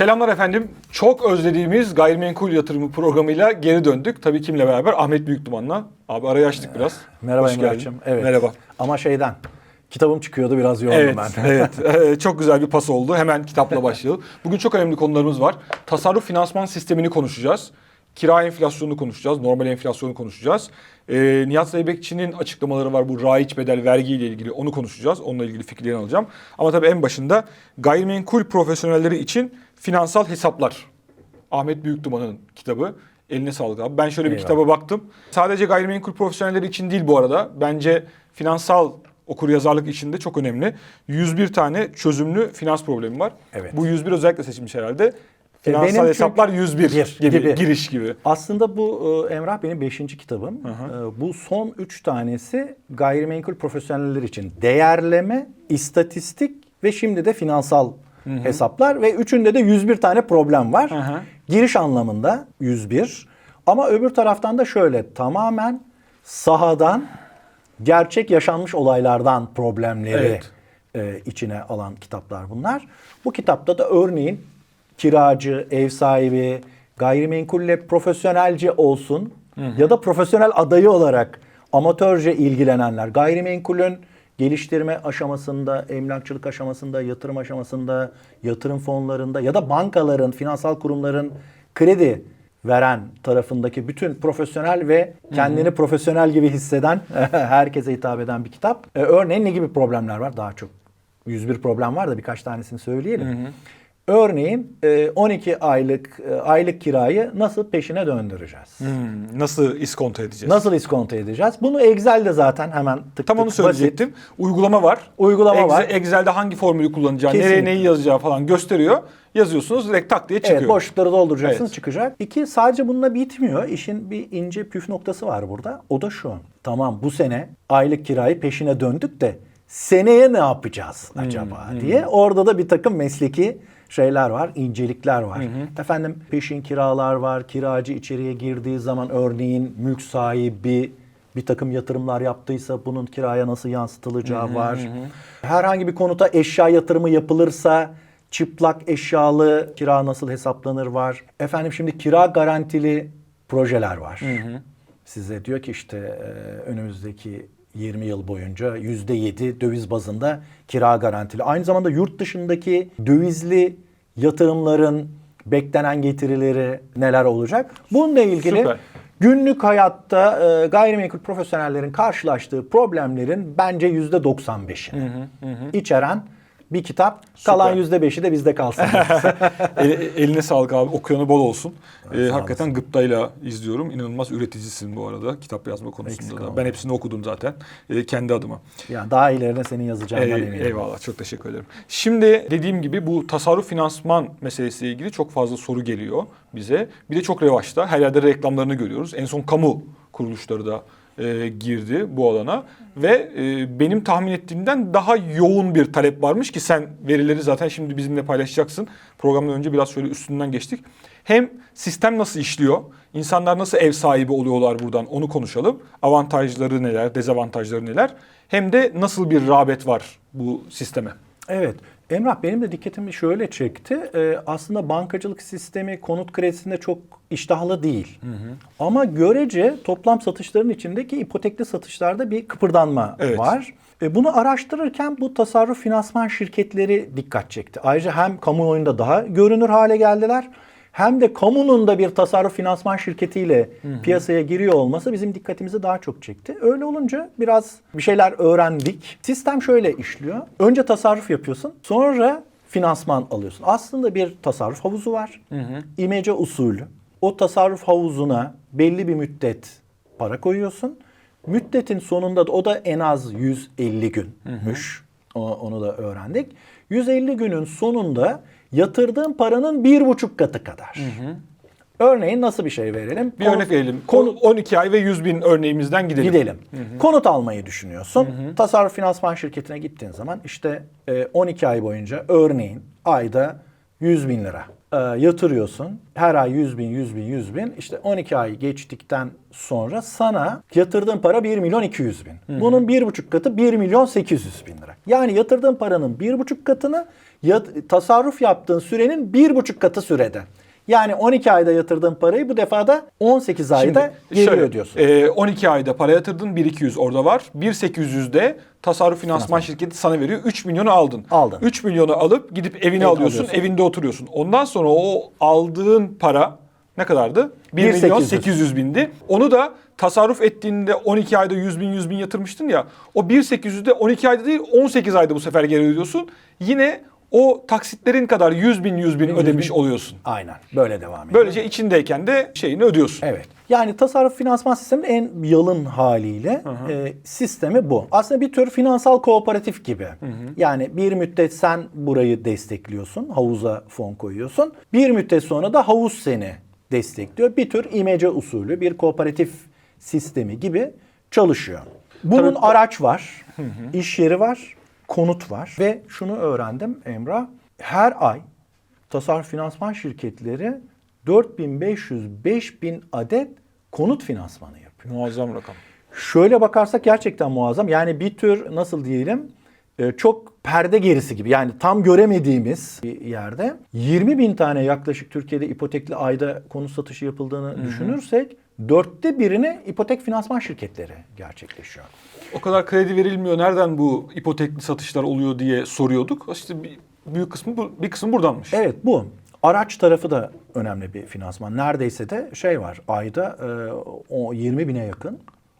Selamlar efendim. Çok özlediğimiz gayrimenkul yatırımı programıyla geri döndük. Tabii kimle beraber? Ahmet Büyükduman'la. Abi arayı açtık biraz. Merhaba. Emrah'cığım. Evet. Merhaba. Ama şeyden, kitabım çıkıyordu biraz yoğundum Evet, ben. evet. Ee, çok güzel bir pas oldu. Hemen kitapla başlayalım. Bugün çok önemli konularımız var. Tasarruf finansman sistemini konuşacağız. Kira enflasyonunu konuşacağız. Normal enflasyonu konuşacağız. Ee, Nihat Zeybekçi'nin açıklamaları var bu raiç bedel vergi ile ilgili. Onu konuşacağız. Onunla ilgili fikirlerini alacağım. Ama tabii en başında gayrimenkul profesyonelleri için finansal hesaplar. Ahmet Büyükduman'ın kitabı. Eline sağlık abi. Ben şöyle bir Eyvallah. kitaba baktım. Sadece gayrimenkul profesyonelleri için değil bu arada. Bence finansal okuryazarlık için de çok önemli. 101 tane çözümlü finans problemi var. Evet. Bu 101 özellikle seçilmiş herhalde. Finansal benim hesaplar 101 Bir gibi, gibi. giriş gibi. Aslında bu e, Emrah benim beşinci kitabım. E, Bu son üç tanesi gayrimenkul profesyoneller için. Değerleme, istatistik ve şimdi de finansal hesaplar ve üçünde de 101 tane problem var. hı. Giriş anlamında 101 ama öbür taraftan da şöyle tamamen sahadan gerçek yaşanmış olaylardan problemleri Evet. e, içine alan kitaplar bunlar. Bu kitapta da örneğin kiracı, ev sahibi, gayrimenkulle profesyonelce olsun ya da profesyonel adayı olarak amatörce ilgilenenler, gayrimenkulün geliştirme aşamasında, emlakçılık aşamasında, yatırım aşamasında, yatırım fonlarında ya da bankaların, finansal kurumların kredi veren tarafındaki bütün profesyonel ve kendini profesyonel gibi hisseden herkese hitap eden bir kitap. Ee, örneğin ne gibi problemler var? Daha çok 101 problem var da birkaç tanesini söyleyelim. Örneğin e, 12 aylık e, aylık kirayı nasıl peşine döndüreceğiz? Hmm, nasıl iskonto edeceğiz? Nasıl iskonto edeceğiz? Bunu Excel'de zaten hemen tık Tam tık onu söyleyecektim. Uygulama var. Uygulama Excel- var. Excel'de hangi formülü kullanacağı, nereye Kesinlikle. neyi yazacağı falan gösteriyor. Yazıyorsunuz direkt tak diye çıkıyor. Evet boşlukları dolduracaksın Evet. çıkacak. İki sadece bununla bitmiyor. İşin bir ince püf noktası var burada. O da şu. Tamam bu sene aylık kirayı peşine döndük de seneye ne yapacağız acaba diye. Orada da bir takım mesleki şeyler var, incelikler var. Efendim peşin kiralar var. Kiracı içeriye girdiği zaman örneğin mülk sahibi bir takım yatırımlar yaptıysa bunun kiraya nasıl yansıtılacağı var. Herhangi bir konuta eşya yatırımı yapılırsa çıplak eşyalı kira nasıl hesaplanır var. Efendim şimdi kira garantili projeler var. Size diyor ki işte önümüzdeki 20 yıl boyunca %7 döviz bazında kira garantili. Aynı zamanda yurt dışındaki dövizli yatırımların beklenen getirileri neler olacak? Bununla ilgili Süper. günlük hayatta e, gayrimenkul profesyonellerin karşılaştığı problemlerin bence %95'ini içeren bir kitap. Kalan %5'i de bizde kalsın. El- eline sağlık abi. Okuyanı bol olsun. Ee, sağ hakikaten gıptayla izliyorum. İnanılmaz üreticisin bu arada. Kitap yazma konusunda Eksik da. olma. Ben hepsini okudum zaten. Ee, kendi adıma. yani daha ileride senin yazacağından Ey- eminim. eyvallah. Çok teşekkür ederim. Şimdi dediğim gibi bu tasarruf finansman meselesiyle ilgili çok fazla soru geliyor bize. Bir de çok revaçta. Her yerde reklamlarını görüyoruz. En son kamu kuruluşları da e, girdi bu alana ve e, benim tahmin ettiğimden daha yoğun bir talep varmış ki sen verileri zaten şimdi bizimle paylaşacaksın. Programdan önce biraz şöyle üstünden geçtik. Hem sistem nasıl işliyor, insanlar nasıl ev sahibi oluyorlar buradan onu konuşalım. Avantajları neler, dezavantajları neler. Hem de nasıl bir rağbet var bu sisteme. Evet. Emrah benim de dikkatimi şöyle çekti. Ee, aslında bankacılık sistemi konut kredisinde çok iştahlı değil. Ama görece toplam satışların içindeki ipotekli satışlarda bir kıpırdanma Evet. var. E, bunu araştırırken bu tasarruf finansman şirketleri dikkat çekti. Ayrıca hem kamuoyunda daha görünür hale geldiler. Hem de kamunun da bir tasarruf finansman şirketiyle piyasaya giriyor olması bizim dikkatimizi daha çok çekti. Öyle olunca biraz bir şeyler öğrendik. Sistem şöyle işliyor. Önce tasarruf yapıyorsun. Sonra finansman alıyorsun. Aslında bir tasarruf havuzu var. İmece usulü. O tasarruf havuzuna belli bir müddet para koyuyorsun. Müddetin sonunda da o da en az 150 günmüş. O- Onu da öğrendik. 150 günün sonunda yatırdığın paranın bir buçuk katı kadar. Örneğin nasıl bir şey verelim? Bir Konut- örnek verelim. Konu, 12 ay ve 100 bin örneğimizden gidelim. gidelim. Konut almayı düşünüyorsun. Tasarruf finansman şirketine gittiğin zaman işte e, 12 ay boyunca örneğin ayda 100 bin lira e, yatırıyorsun. Her ay 100 bin, 100 bin, 100 bin. İşte 12 ay geçtikten sonra sana yatırdığın para 1 milyon 200 bin. Bunun bir buçuk katı 1 milyon 800 bin lira. Yani yatırdığın paranın bir buçuk katını yat- tasarruf yaptığın sürenin bir buçuk katı sürede. Yani 12 ayda yatırdığın parayı bu defada 18 ayda geri şöyle, ödüyorsun. e, 12 ayda para yatırdın 1200 orada var. 1800'de tasarruf finansman şirketi sana veriyor. 3 milyonu aldın. Aldın. 3 milyonu alıp gidip evini Evini alıyorsun, alıyorsun. evinde oturuyorsun. Ondan sonra o aldığın para ne kadardı? 1 milyon 1.800. 800 bindi. Onu da tasarruf ettiğinde 12 ayda 100 bin 100 bin yatırmıştın ya. O 1.800'de 12 ayda değil 18 ayda bu sefer geri ödüyorsun. Yine o taksitlerin kadar 100 bin 100 bin ödemiş oluyorsun. Aynen böyle devam ediyor. Böylece içindeyken de şeyini ödüyorsun. Evet. Yani tasarruf finansman sisteminin en yalın haliyle e, sistemi bu. Aslında bir tür finansal kooperatif gibi. Yani bir müddet sen burayı destekliyorsun, havuza fon koyuyorsun. Bir müddet sonra da havuz seni destekliyor. Bir tür imece usulü, bir kooperatif sistemi gibi çalışıyor. Bunun Tabii- araç var, iş yeri var, konut var ve şunu öğrendim Emrah. Her ay tasarruf finansman şirketleri 4500-5000 adet konut finansmanı yapıyor. Muazzam rakam. Şöyle bakarsak gerçekten muazzam. Yani bir tür nasıl diyelim e, çok perde gerisi gibi yani tam göremediğimiz bir yerde 20 bin tane yaklaşık Türkiye'de ipotekli ayda konut satışı yapıldığını düşünürsek dörtte birini ipotek finansman şirketleri gerçekleşiyor. O kadar kredi verilmiyor. Nereden bu ipotekli satışlar oluyor diye soruyorduk. İşte bir büyük kısmı bu- bir kısmı buradanmış. Evet bu. Araç tarafı da önemli bir finansman. Neredeyse de şey var ayda e, o 20 bine yakın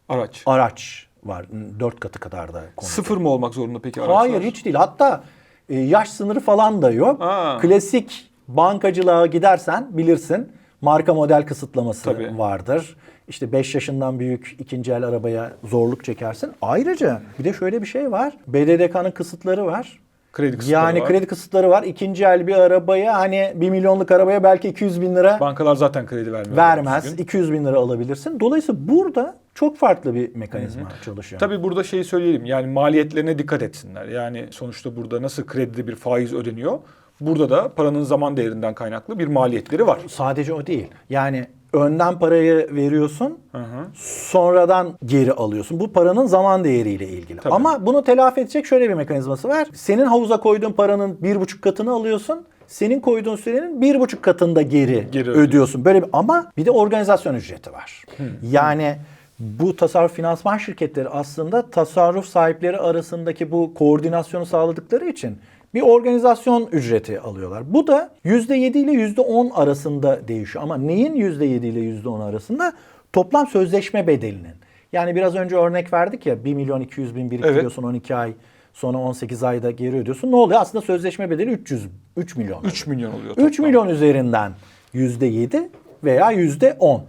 Araç. araç var. Dört katı kadar da konut. Sıfır mı olmak zorunda peki araçlar? Hayır hiç değil. Hatta e, yaş sınırı falan da yok. Ha. Klasik bankacılığa gidersen bilirsin marka model kısıtlaması Tabii. vardır. İşte 5 yaşından büyük ikinci el arabaya zorluk çekersin. Ayrıca bir de şöyle bir şey var. BDDK'nın kısıtları var. Kredi kısıtları yani var. kredi kısıtları var. İkinci el bir arabaya hani 1 milyonluk arabaya belki 200 bin lira Bankalar zaten kredi vermiyor. vermez. Düzgün. 200 bin lira alabilirsin. Dolayısıyla burada çok farklı bir mekanizma çalışıyor. Tabii burada şeyi söyleyelim. Yani maliyetlerine dikkat etsinler. Yani sonuçta burada nasıl kredide bir faiz ödeniyor? Burada da paranın zaman değerinden kaynaklı bir maliyetleri var. Sadece o değil. Yani önden parayı veriyorsun, Hı hı. sonradan geri alıyorsun. Bu paranın zaman değeriyle ilgili. Tabii. Ama bunu telafi edecek şöyle bir mekanizması var. Senin havuza koyduğun paranın bir buçuk katını alıyorsun. Senin koyduğun sürenin bir buçuk katında geri, Geri ödüyorsun. Böyle bir, ama bir de organizasyon ücreti var. Yani bu tasarruf finansman şirketleri aslında tasarruf sahipleri arasındaki bu koordinasyonu sağladıkları için bir organizasyon ücreti alıyorlar. Bu da %7 ile %10 arasında değişiyor. Ama neyin %7 ile %10 arasında? Toplam sözleşme bedelinin. Yani biraz önce örnek verdik ya 1 milyon 200 bin biriktiriyorsun 12 ay sonra 18 ayda geri ödüyorsun. Ne oluyor? Aslında sözleşme bedeli 300 3 milyon. 3 milyon oluyor. 3 toplam. milyon üzerinden %7 veya %10.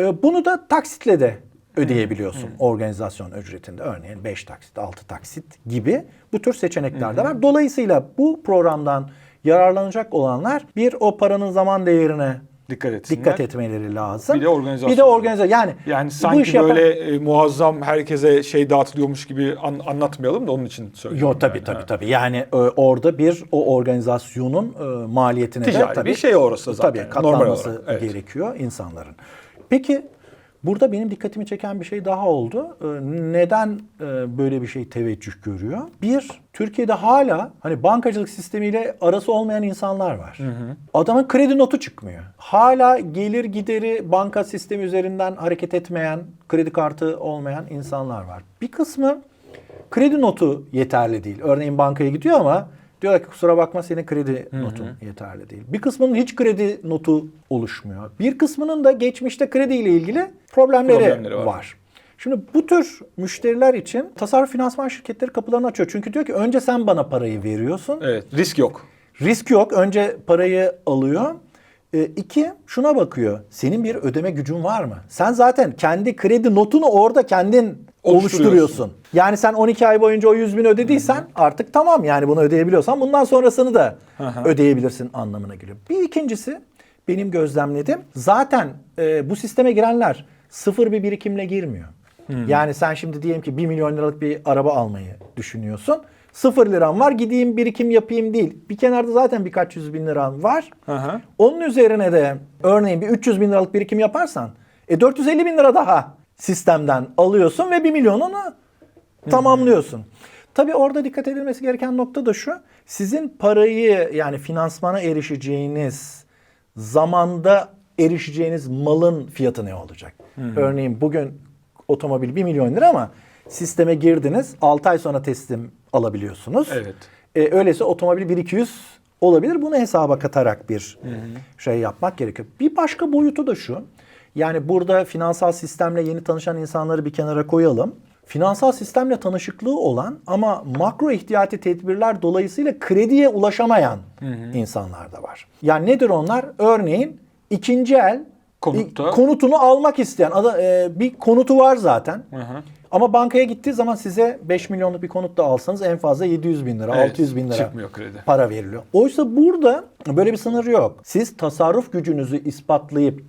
Ee, Bunu da taksitle de ödeyebiliyorsun organizasyon ücretinde. Örneğin 5 taksit, 6 taksit gibi bu tür seçenekler de var. Dolayısıyla bu programdan yararlanacak olanlar bir o paranın zaman değerine Dikkat etsinler. dikkat etmeleri lazım. Bir de organizasyon. Bir de organizasyon. Yani, Yani bu sanki yapan- böyle e, muazzam herkese şey dağıtılıyormuş gibi an- anlatmayalım da onun için söylüyorum. Yo tabii yani. tabii Ha. tabii. Yani e, orada bir o organizasyonun e, maliyetine Ticari de tabii bir şey orası zaten. Tabii Normal katlanması olarak, evet. gerekiyor insanların. Peki burada benim dikkatimi çeken bir şey daha oldu. E, neden e, böyle bir şey teveccüh görüyor? Bir, Türkiye'de hala hani bankacılık sistemiyle arası olmayan insanlar var. Adamın kredi notu çıkmıyor. Hala gelir gideri banka sistemi üzerinden hareket etmeyen, kredi kartı olmayan insanlar var. Bir kısmı kredi notu yeterli değil. Örneğin bankaya gidiyor ama diyorlar ki kusura bakma senin kredi notun yeterli değil. Bir kısmının hiç kredi notu oluşmuyor. Bir kısmının da geçmişte krediyle ilgili problemleri, Problemleri var. var. Şimdi bu tür müşteriler için tasarruf finansman şirketleri kapılarını açıyor. Çünkü diyor ki önce sen bana parayı veriyorsun. Evet, risk yok. Risk yok. Önce parayı alıyor. E, iki, şuna bakıyor. Senin bir ödeme gücün var mı? Sen zaten kendi kredi notunu orada kendin Oluşturuyorsun. oluşturuyorsun. Yani sen 12 ay boyunca o 100 bin ödediysen artık tamam yani bunu ödeyebiliyorsan bundan sonrasını da ödeyebilirsin anlamına geliyor. Bir ikincisi benim gözlemledim. Zaten e, bu sisteme girenler sıfır bir birikimle girmiyor. Yani sen şimdi diyelim ki 1 milyon liralık bir araba almayı düşünüyorsun. Sıfır liram var gideyim birikim yapayım değil. Bir kenarda zaten birkaç yüz bin liran var. Hı hı. Onun üzerine de örneğin bir 300 bin liralık birikim yaparsan e 450 bin lira daha sistemden alıyorsun ve 1 milyonunu tamamlıyorsun. Tabii orada dikkat edilmesi gereken nokta da şu. Sizin parayı yani finansmana erişeceğiniz zamanda erişeceğiniz malın fiyatı ne olacak? Örneğin bugün otomobil 1 milyon lira ama sisteme girdiniz 6 ay sonra teslim alabiliyorsunuz. Evet. E, öyleyse otomobil 1200 olabilir. Bunu hesaba katarak bir şey yapmak gerekiyor. Bir başka boyutu da şu. Yani burada finansal sistemle yeni tanışan insanları bir kenara koyalım. Finansal sistemle tanışıklığı olan ama makro ihtiyati tedbirler dolayısıyla krediye ulaşamayan insanlar da var. Yani nedir onlar? Örneğin ikinci el Konutta. konutunu almak isteyen e, bir konutu var zaten. Hı hı. Ama bankaya gittiği zaman size 5 milyonluk bir konut da alsanız en fazla 700 bin lira, Evet, 600 bin lira çıkmıyor kredi. para veriliyor. Oysa burada böyle bir sınır yok. Siz tasarruf gücünüzü ispatlayıp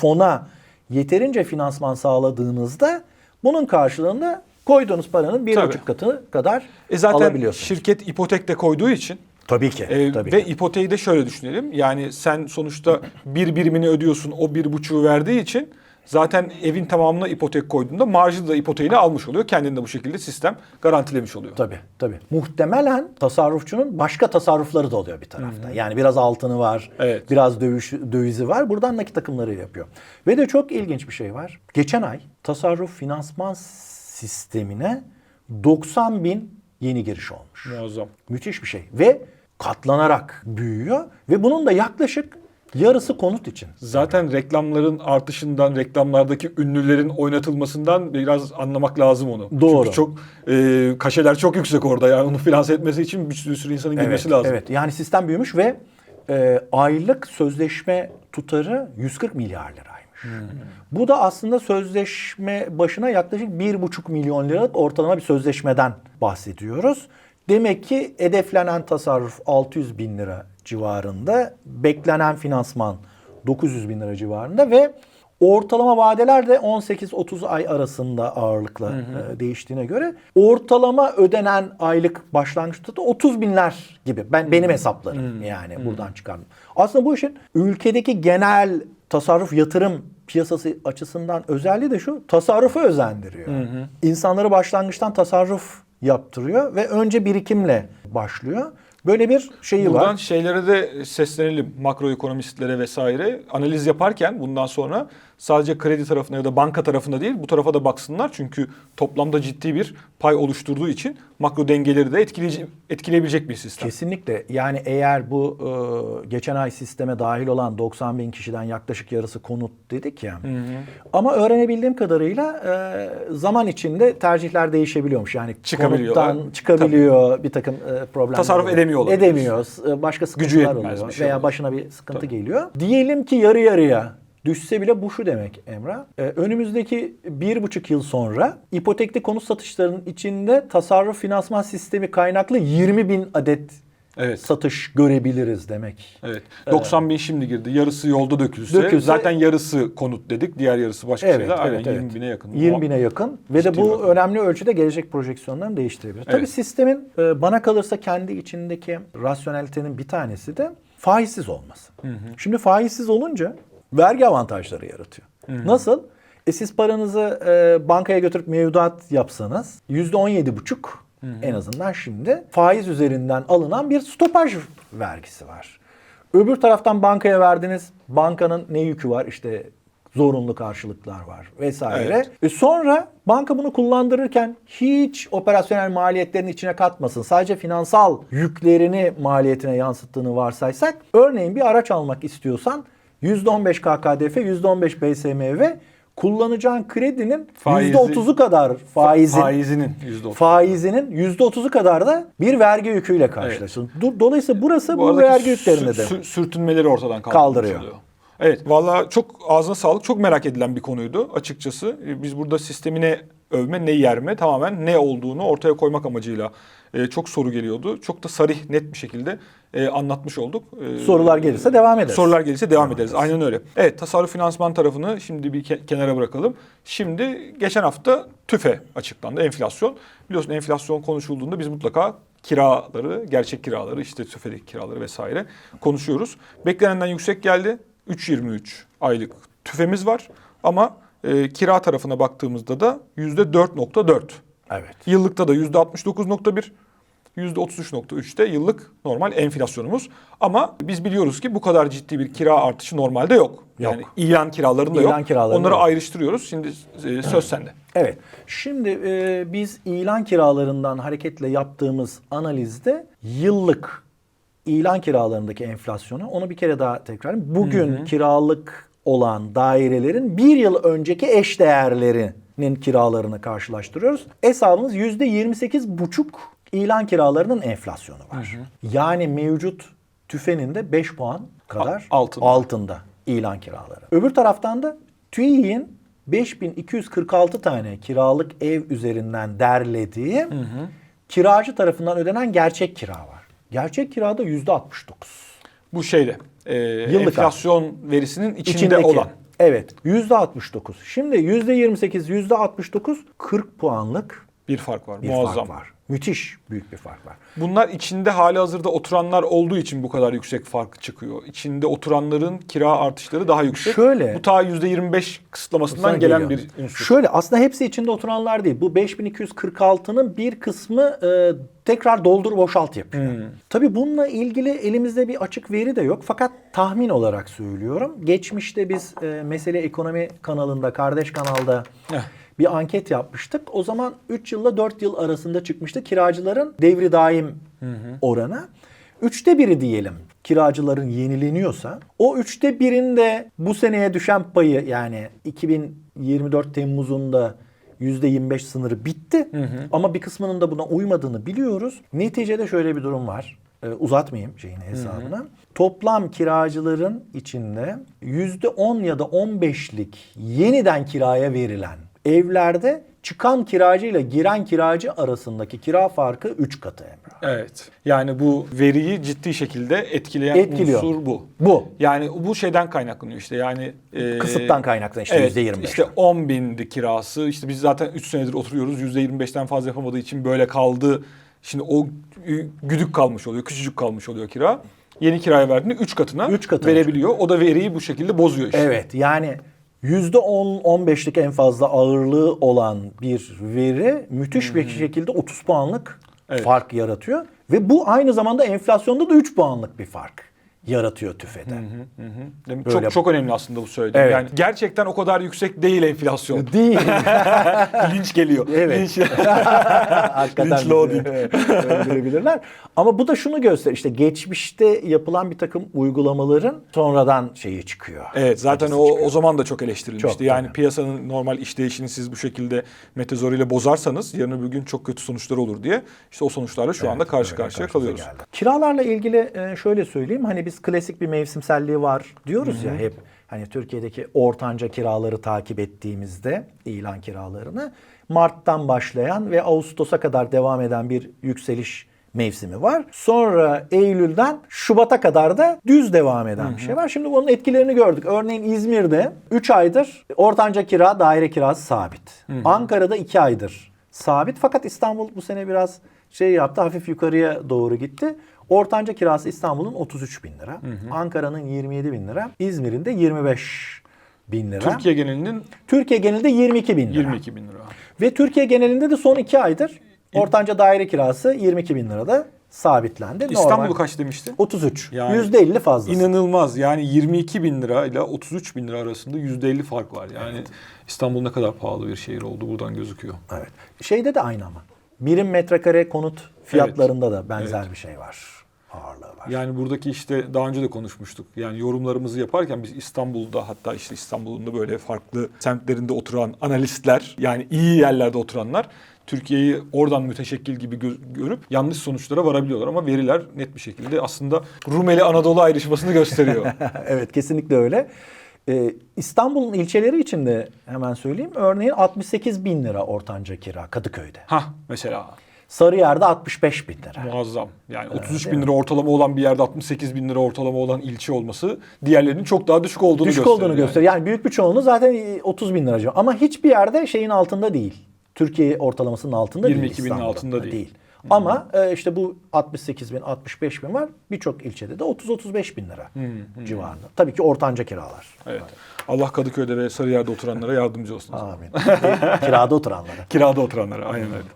fona yeterince finansman sağladığınızda bunun karşılığında koyduğunuz paranın bir Tabii. buçuk katı kadar E zaten alabiliyorsunuz. şirket ipotek de koyduğu için tabii ki. e, tabii ve ki. ipoteği de şöyle düşünelim. Yani sen sonuçta bir birimini ödüyorsun o bir buçuğu verdiği için zaten evin tamamına ipotek koyduğunda marjı da ipoteğini almış oluyor. Kendini de bu şekilde sistem garantilemiş oluyor. Tabii tabii. Muhtemelen tasarrufçunun başka tasarrufları da oluyor bir tarafta. Yani biraz altını var, Evet. biraz dövüş, dövizi var. Buradan nakit akımları yapıyor. Ve de çok ilginç bir şey var. Geçen ay tasarruf finansman sistemine 90 bin yeni giriş olmuş. Muazzam. Müthiş bir şey. Ve katlanarak büyüyor. Ve bunun da yaklaşık yarısı konut için. Zaten reklamların artışından, reklamlardaki ünlülerin oynatılmasından biraz anlamak lazım onu. Doğru. Çünkü çok e, kaşeler çok yüksek orada. Yani onu finanse etmesi için bir sürü, sürü insanın girmesi lazım. Evet. Yani sistem büyümüş ve e, aylık sözleşme tutarı 140 milyar liraymış. Bu da aslında sözleşme başına yaklaşık 1,5 milyon liralık ortalama bir sözleşmeden bahsediyoruz. Demek ki hedeflenen tasarruf 600 bin lira civarında, beklenen finansman 900 bin lira civarında ve ortalama vadeler de 18-30 ay arasında ağırlıkla e, değiştiğine göre ortalama ödenen aylık başlangıç tutarı 30 binler gibi. Ben benim hesaplarım yani buradan çıkardım. Aslında bu işin ülkedeki genel tasarruf yatırım piyasası açısından özelliği de şu tasarrufu özendiriyor. İnsanları başlangıçtan tasarruf yaptırıyor ve önce birikimle başlıyor. Böyle bir şeyi Buradan var. şeylere de seslenelim makroekonomistlere vesaire analiz yaparken bundan sonra sadece kredi tarafına ya da banka tarafında değil bu tarafa da baksınlar. Çünkü toplamda ciddi bir pay oluşturduğu için makro dengeleri de etkileyici, etkileyebilecek bir sistem. Kesinlikle. Yani eğer bu e, geçen ay sisteme dahil olan 90 bin kişiden yaklaşık yarısı konut dedik ya. Ama öğrenebildiğim kadarıyla e, zaman içinde tercihler değişebiliyormuş. Yani Çıkabiliyor. konuttan çıkabiliyor bir takım e, problemler. Tasarruf oluyor. edemiyor olabilir. Edemiyor. E, Başka sıkıntılar yetmez oluyor. şey veya oluyor. başına bir sıkıntı geliyor. Diyelim ki yarı yarıya düşse bile bu şu demek Emrah. E, önümüzdeki bir buçuk yıl sonra ipotekli konut satışlarının içinde tasarruf finansman sistemi kaynaklı 20 bin adet Evet. satış görebiliriz demek. Evet. 90 bin şimdi girdi. Yarısı yolda dökülse, Dökülse- zaten yarısı konut dedik. Diğer yarısı başka Evet, şeyler. Aynen evet, 20 evet. bine yakın. 20 bine yakın ve de bu rakam. önemli ölçüde gelecek projeksiyonlarını değiştirebilir. Tabii Evet. sistemin e, bana kalırsa kendi içindeki rasyonelitenin bir tanesi de faizsiz olması. Şimdi faizsiz olunca vergi avantajları yaratıyor. Nasıl? E siz paranızı e, bankaya götürüp mevduat yapsanız %17,5 en azından şimdi faiz üzerinden alınan bir stopaj vergisi var. Öbür taraftan bankaya verdiniz. Bankanın ne yükü var? İşte zorunlu karşılıklar var vesaire. Evet. E sonra banka bunu kullandırırken hiç operasyonel maliyetlerin içine katmasın. Sadece finansal yüklerini maliyetine yansıttığını varsaysak örneğin bir araç almak istiyorsan %15 KKDF, %15 BSMV kullanacağın kredinin Faizi- %30'u kadar faizin Faizinin %30. faizinin %30'u kadar da bir vergi yüküyle karşılaşıyorsun. Do- Dolayısıyla burası bu, aradaki vergi yüklerinde sü- de. sü- sürtünmeleri ortadan Kaldırıyor. oluyor. Evet valla çok ağzına sağlık. Çok merak edilen bir konuydu açıkçası. Biz burada sistemine övme ne yerme tamamen ne olduğunu ortaya koymak amacıyla e, çok soru geliyordu. Çok da sarih net bir şekilde e, anlatmış olduk. Ee, Sorular gelirse devam ederiz. Sorular gelirse devam ederiz. Aynen öyle. Evet tasarruf finansman tarafını şimdi bir ke- kenara bırakalım. Şimdi geçen hafta TÜFE açıklandı enflasyon. Biliyorsun enflasyon konuşulduğunda biz mutlaka kiraları, gerçek kiraları, işte tüfedeki kiraları vesaire konuşuyoruz. Beklenenden yüksek geldi. 3.23 aylık tüfemiz var ama e, kira tarafına baktığımızda da %4.4. Evet. Yıllıkta da %69.1, %33.3'te yıllık normal enflasyonumuz. Ama biz biliyoruz ki bu kadar ciddi bir kira artışı normalde yok. Yani Yok. ilan kiralarında İlan yok. kiralarında Onları yok. ayrıştırıyoruz. Şimdi e, söz sende. Evet. Şimdi e, biz ilan kiralarından hareketle yaptığımız analizde yıllık ilan kiralarındaki enflasyonu onu bir kere daha tekrarlayayım. Bugün kiralık olan dairelerin bir yıl önceki eş değerlerinin kiralarını karşılaştırıyoruz. Hesabımız %28,5 ilan kiralarının enflasyonu var. Yani mevcut tüfenin de 5 puan kadar A- altında. altında ilan kiraları. Öbür taraftan da TÜİ'nin 5246 tane kiralık ev üzerinden derlediği kiracı tarafından ödenen gerçek kira var. Gerçek kirada %69. Bu şeyde e, Yıllık enflasyon verisinin içinde İçindeki. olan. Evet %69. Şimdi %28, %69 40 puanlık Bir fark var. bir muazzam. fark var. Müthiş büyük bir fark var. Bunlar içinde hali hazırda oturanlar olduğu için bu kadar yüksek fark çıkıyor. İçinde oturanların kira artışları daha yüksek. Şöyle- Bu ta %25 kısıtlamasından Sana gelen geliyor. bir unsur. Şöyle aslında hepsi içinde oturanlar değil. Bu 5246'nın bir kısmı e, tekrar doldur boşalt yapıyor. Hmm. Tabii bununla ilgili elimizde bir açık veri de yok. Fakat tahmin olarak söylüyorum. Geçmişte biz e, Mesele Ekonomi kanalında, kardeş kanalda Heh. Bir anket yapmıştık. O zaman 3 yılla 4 yıl arasında çıkmıştı kiracıların devri daim oranı. Üçte biri diyelim kiracıların yenileniyorsa o üçte birinde bu seneye düşen payı yani 2024 Temmuz'unda %25 sınırı bitti. Ama bir kısmının da buna uymadığını biliyoruz. Neticede şöyle bir durum var. Ee, uzatmayayım şeyin hesabını. Toplam kiracıların içinde %10 ya da 15'lik yeniden kiraya verilen evlerde çıkan kiracı ile giren kiracı arasındaki kira farkı 3 katı Emrah. Evet. Yani bu veriyi ciddi şekilde etkileyen Etkiliyor. unsur bu. Bu. Yani bu şeyden kaynaklanıyor işte yani. e, Kısıttan kaynaklı işte evet, %25'ten. işte 10 bindi kirası. İşte biz zaten 3 senedir oturuyoruz. %25'ten fazla yapamadığı için böyle kaldı. Şimdi o güdük kalmış oluyor. Küçücük kalmış oluyor kira. Yeni kiraya verdiğinde 3 katına, Üç katına verebiliyor. O da veriyi bu şekilde bozuyor işte. Evet yani %10-15'lik en fazla ağırlığı olan bir veri müthiş bir şekilde 30 puanlık Evet. fark yaratıyor. Ve bu aynı zamanda enflasyonda da 3 puanlık bir fark yaratıyor tüfede. Değil mi? Böyle- Çok çok önemli aslında bu söylediğim. Evet. Yani gerçekten o kadar yüksek değil enflasyon. Değil. Linç geliyor. Evet. Linç. Lynch loading. öldürebilirler. Ama bu da şunu gösterir. İşte geçmişte yapılan bir takım uygulamaların sonradan şeyi çıkıyor. Evet zaten o çıkıyor. o zaman da çok eleştirilmişti. Çok, yani piyasanın normal işleyişini siz bu şekilde metezor ile bozarsanız yarın öbür gün çok kötü sonuçlar olur diye. İşte o sonuçlarla şu anda karşı karşıya kalıyoruz. geldi. Kiralarla ilgili e, şöyle söyleyeyim. Hani biz klasik bir mevsimselliği var diyoruz ya hep. Hani Türkiye'deki ortanca kiraları takip ettiğimizde ilan kiralarını Mart'tan başlayan ve Ağustos'a kadar devam eden bir yükseliş mevsimi var. Sonra Eylül'den Şubat'a kadar da düz devam eden bir şey var. Şimdi bunun etkilerini gördük. Örneğin İzmir'de 3 aydır ortanca kira, daire kirası sabit. Ankara'da 2 aydır sabit. Fakat İstanbul bu sene biraz şey yaptı, hafif yukarıya doğru gitti. Ortanca kirası İstanbul'un 33 bin lira. Ankara'nın 27 bin lira. İzmir'in de 25 bin lira. Türkiye genelinin Türkiye genelinde 22 bin lira. 22 bin lira. Ve Türkiye genelinde de son 2 aydır ortanca daire kirası 22 bin lirada sabitlendi. İstanbul'u Normal- kaç demiştin? 33. Yani %50 fazlası. İnanılmaz yani 22 bin lira ile 33 bin lira arasında %50 fark var. Yani İstanbul ne kadar pahalı bir şehir oldu buradan gözüküyor. Evet. Şeyde de aynı ama. Birim metrekare konut fiyatlarında da benzer bir şey var. Ağırlığı var. Yani buradaki işte daha önce de konuşmuştuk. Yani yorumlarımızı yaparken biz İstanbul'da hatta işte İstanbul'un da böyle farklı semtlerinde oturan analistler yani iyi yerlerde oturanlar Türkiye'yi oradan müteşekkil gibi gö- görüp yanlış sonuçlara varabiliyorlar ama veriler net bir şekilde aslında Rumeli Anadolu ayrışmasını gösteriyor. evet kesinlikle öyle. Ee, İstanbul'un ilçeleri için de hemen söyleyeyim. Örneğin 68 bin lira ortanca kira Kadıköy'de. ha mesela Sarıyer'de 65 bin lira. muazzam. Yani 33 bin lira ortalama olan bir yerde 68 bin lira ortalama olan ilçe olması diğerlerinin çok daha düşük olduğunu Düşük gösteriyor. olduğunu yani. gösteriyor. Yani büyük bir çoğunluğu zaten 30 bin lira. Ama hiçbir yerde şeyin altında değil. Türkiye ortalamasının altında değil. 22 binin altında değil. Ama e, işte bu 68 bin, 65 bin var. Birçok ilçede de 30-35 bin lira civarında. Tabii ki ortanca kiralar. Evet. Allah Kadıköy'de ve Sarıyer'de oturanlara yardımcı olsun. Amin. Kirada oturanlara. Kirada oturanlara aynen öyle.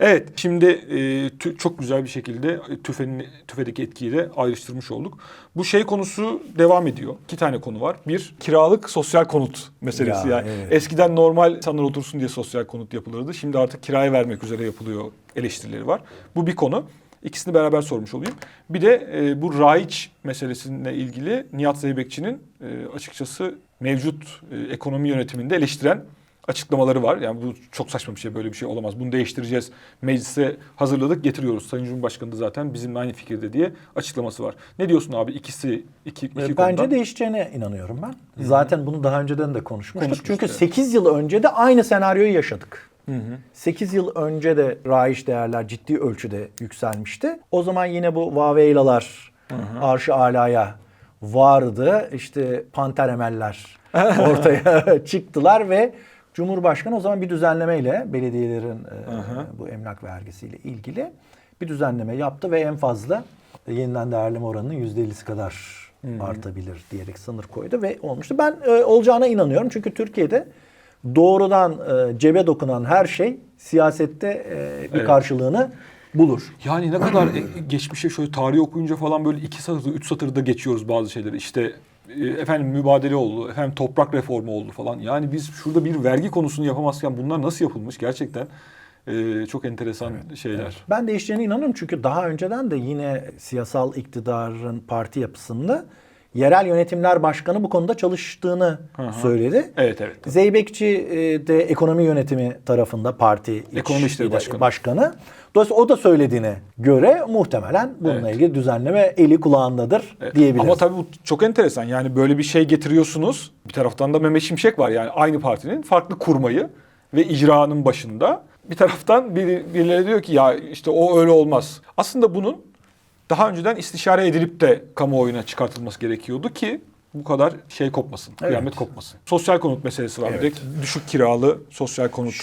Evet şimdi e, tü- çok güzel bir şekilde e, tüfenin, tüfedeki etkiyi de ayrıştırmış olduk. Bu şey konusu devam ediyor. İki tane konu var. Bir kiralık sosyal konut meselesi. Ya, yani evet. eskiden normal insanlar otursun diye sosyal konut yapılırdı. Şimdi artık kiraya vermek üzere yapılıyor eleştirileri var. Bu bir konu. İkisini beraber sormuş olayım. Bir de e, bu raiç meselesiyle ilgili Nihat Zeybekçi'nin e, açıkçası mevcut e, ekonomi yönetiminde eleştiren açıklamaları var. Yani bu çok saçma bir şey, böyle bir şey olamaz. Bunu değiştireceğiz. Meclise hazırladık, getiriyoruz. Sayın Cumhurbaşkanı da zaten bizimle aynı fikirde diye açıklaması var. Ne diyorsun abi? İkisi, iki, iki Bence konudan. değişeceğine inanıyorum ben. Zaten bunu daha önceden de konuşmuştuk. Konuşmuştuk, Çünkü evet. 8 yıl önce de aynı senaryoyu yaşadık. 8 yıl önce de raiç değerler ciddi ölçüde yükselmişti. O zaman yine bu Vaveylalar arşı alaya vardı. İşte Panteremeller ortaya çıktılar ve Cumhurbaşkanı o zaman bir düzenlemeyle belediyelerin e, bu emlak vergisiyle ilgili bir düzenleme yaptı ve en fazla yeniden değerleme oranının %50'si kadar artabilir diyerek sınır koydu ve olmuştu. Ben e, olacağına inanıyorum çünkü Türkiye'de doğrudan e, cebe dokunan her şey siyasette e, bir Evet. karşılığını bulur. Yani ne kadar e, geçmişe şöyle tarih okuyunca falan böyle iki satır, üç satırda geçiyoruz bazı şeyleri. İşte efendim mübadele oldu, efendim toprak reformu oldu falan. Yani biz şurada bir vergi konusunu yapamazken bunlar nasıl yapılmış gerçekten e, çok enteresan şeyler. Ben değişeceğine inanıyorum çünkü daha önceden de yine siyasal iktidarın parti yapısında yerel yönetimler başkanı bu konuda çalıştığını söyledi. Evet evet. Zeybekçi e, de ekonomi yönetimi tarafında parti iç Ekonomi İşleri İda- Başkanı. Dolayısıyla o da söylediğine göre muhtemelen bununla Evet. ilgili düzenleme eli kulağındadır Evet. diyebiliriz. Ama tabii bu çok enteresan. Yani böyle bir şey getiriyorsunuz. Bir taraftan da Mehmet Şimşek var. Yani aynı partinin farklı kurmayı ve icranın başında. Bir taraftan biri, birileri diyor ki ya işte o öyle olmaz. Aslında bunun daha önceden istişare edilip de kamuoyuna çıkartılması gerekiyordu ki bu kadar şey kopmasın, Evet. kıyamet kopmasın. Sosyal konut meselesi var. Evet. Bir de düşük kiralı sosyal konut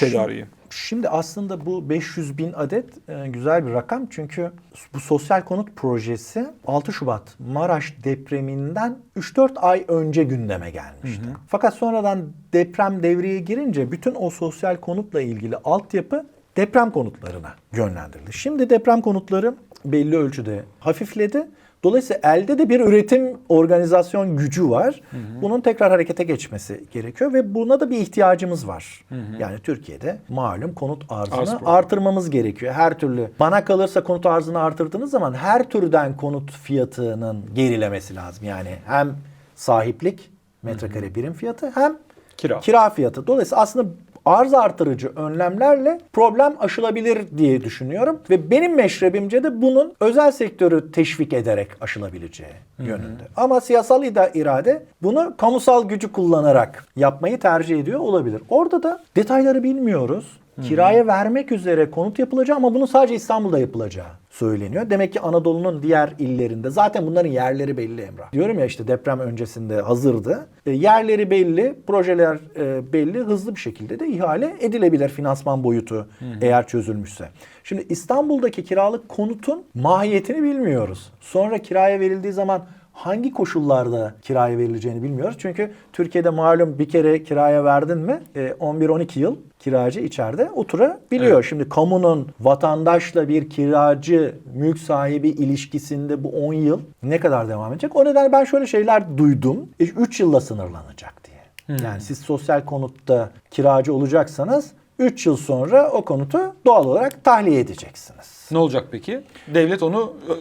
tedariği. Şimdi aslında bu 500 bin adet e, güzel bir rakam çünkü bu sosyal konut projesi 6 Şubat Maraş depreminden 3-4 ay önce gündeme gelmişti. Fakat sonradan deprem devreye girince bütün o sosyal konutla ilgili altyapı deprem konutlarına yönlendirildi. Şimdi deprem konutları belli ölçüde hafifledi. Dolayısıyla elde de bir üretim organizasyon gücü var. Bunun tekrar harekete geçmesi gerekiyor ve buna da bir ihtiyacımız var. Yani Türkiye'de malum konut Arz arzını problemi. artırmamız gerekiyor. Her türlü bana kalırsa konut arzını artırdığınız zaman her türden konut fiyatının gerilemesi lazım. Yani hem sahiplik metrekare birim fiyatı hem Kira. kira fiyatı. Dolayısıyla aslında arz artırıcı önlemlerle problem aşılabilir diye düşünüyorum. Ve benim meşrebimce de bunun özel sektörü teşvik ederek aşılabileceği yönünde. Ama siyasal irade bunu kamusal gücü kullanarak yapmayı tercih ediyor olabilir. Orada da detayları bilmiyoruz. Kiraya vermek üzere konut yapılacağı ama bunun sadece İstanbul'da yapılacağı söyleniyor. Demek ki Anadolu'nun diğer illerinde zaten bunların yerleri belli Emrah. Diyorum ya işte deprem öncesinde hazırdı. E, yerleri belli, projeler e, belli, hızlı bir şekilde de ihale edilebilir finansman boyutu eğer çözülmüşse. Şimdi İstanbul'daki kiralık konutun mahiyetini bilmiyoruz. Sonra kiraya verildiği zaman hangi koşullarda kiraya verileceğini bilmiyoruz. Çünkü Türkiye'de malum bir kere kiraya verdin mi e, 11-12 yıl kiracı içeride oturabiliyor. Evet. Şimdi kamunun vatandaşla bir kiracı mülk sahibi ilişkisinde bu 10 yıl ne kadar devam edecek? O nedenle ben şöyle şeyler duydum. 3 yılla sınırlanacak diye. Yani siz sosyal konutta kiracı olacaksanız 3 yıl sonra o konutu doğal olarak tahliye edeceksiniz. Ne olacak peki? Devlet onu e,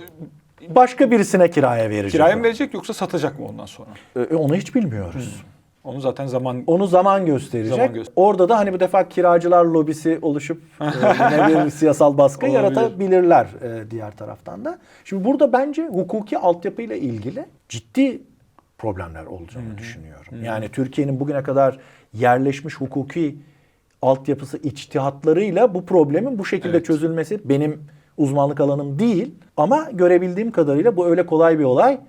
Başka birisine kiraya verecek. kiraya mı verecek yoksa satacak mı ondan sonra? E, onu hiç bilmiyoruz. Onu zaten zaman Onu zaman gösterecek. Zaman göster- Orada da hani bu defa kiracılar lobisi oluşup e, yine bir siyasal baskı Olabilir. yaratabilirler e, diğer taraftan da. Şimdi burada bence hukuki altyapıyla ilgili ciddi problemler olacağını düşünüyorum. Yani Türkiye'nin bugüne kadar yerleşmiş hukuki altyapısı içtihatlarıyla bu problemin bu şekilde Evet. çözülmesi benim uzmanlık alanım değil ama görebildiğim kadarıyla bu öyle kolay bir olay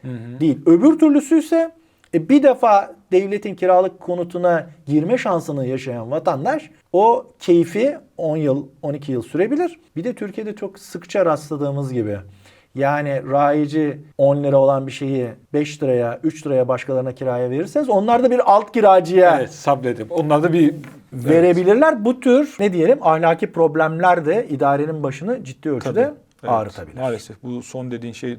değil. Öbür türlüsü ise E bir defa devletin kiralık konutuna girme şansını yaşayan vatandaş o keyfi 10 yıl 12 yıl sürebilir. Bir de Türkiye'de çok sıkça rastladığımız gibi yani rayici 10 lira olan bir şeyi 5 liraya 3 liraya başkalarına kiraya verirseniz onlar da bir alt kiracıya Evet sabredip. Onlar da bir verebilirler. Bu tür ne diyelim ahlaki problemler de idarenin başını ciddi ölçüde Tabii. Evet, ağrıtabilir. Maalesef bu son dediğin şey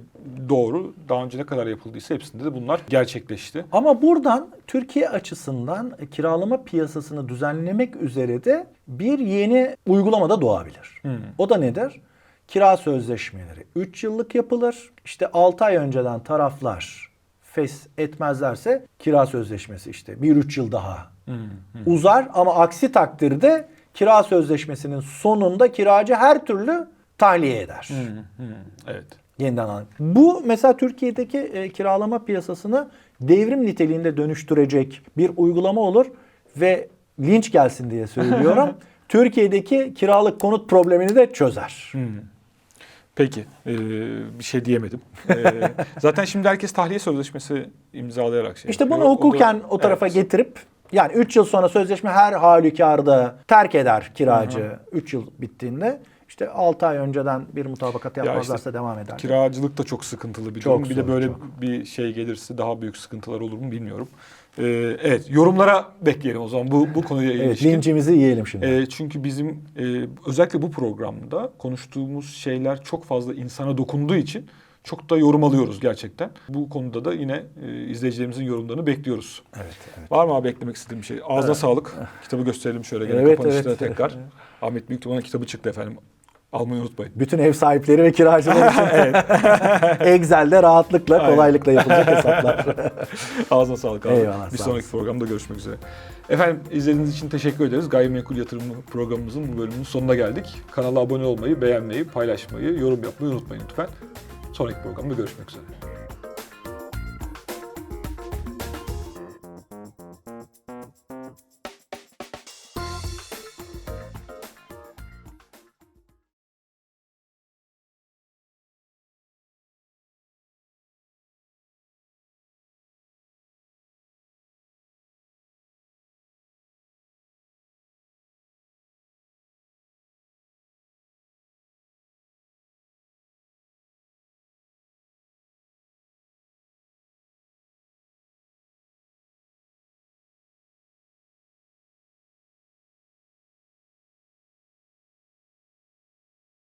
doğru. Daha önce ne kadar yapıldıysa hepsinde de bunlar gerçekleşti. Ama buradan Türkiye açısından kiralama piyasasını düzenlemek üzere de bir yeni uygulama da doğabilir. O da nedir? Kira sözleşmeleri 3 yıllık yapılır. İşte 6 ay önceden taraflar fes etmezlerse kira sözleşmesi işte 1-3 yıl daha uzar ama aksi takdirde kira sözleşmesinin sonunda kiracı her türlü tahliye eder. Evet. Yeniden al. Bu mesela Türkiye'deki e, kiralama piyasasını devrim niteliğinde dönüştürecek bir uygulama olur ve linç gelsin diye söylüyorum. Türkiye'deki kiralık konut problemini de çözer. Peki. ee, bir şey diyemedim. Ee, zaten şimdi herkes tahliye sözleşmesi imzalayarak şey İşte bunu yapıyor. O da- hukuken o tarafa Evet. getirip yani 3 yıl sonra sözleşme her halükarda terk eder kiracı 3 yıl bittiğinde. İşte 6 ay önceden bir mutabakat Ya işte yapmazlarsa devam eder. Kiracılık da çok sıkıntılı bir Çok durum. Bir de böyle çok. bir şey gelirse daha büyük sıkıntılar olur mu bilmiyorum. Ee, evet, yorumlara bekleyelim o zaman bu bu konuya Evet, ilişkin. lincimizi yiyelim şimdi. Ee, çünkü bizim e, özellikle bu programda konuştuğumuz şeyler çok fazla insana dokunduğu için çok da yorum alıyoruz gerçekten. Bu konuda da yine e, izleyicilerimizin yorumlarını bekliyoruz. Evet, evet. Var mı abi beklemek istediğim bir şey? Ağzına sağlık. Kitabı gösterelim şöyle gene Evet, kapanışta evet. tekrar. Ahmet Büyüktuğ'un kitabı çıktı efendim. Almayı unutmayın. Bütün ev sahipleri ve kiracılar için Excel'de rahatlıkla, Aynen. kolaylıkla yapılacak hesaplar. Ağzına sağlık abi. Eyvallah, bir sonraki programda görüşmek üzere. Efendim izlediğiniz için teşekkür ederiz. Gayrimenkul Yatırımı programımızın bu bölümünün sonuna geldik. Kanala abone olmayı, beğenmeyi, paylaşmayı, yorum yapmayı unutmayın lütfen. Sonraki programda görüşmek üzere.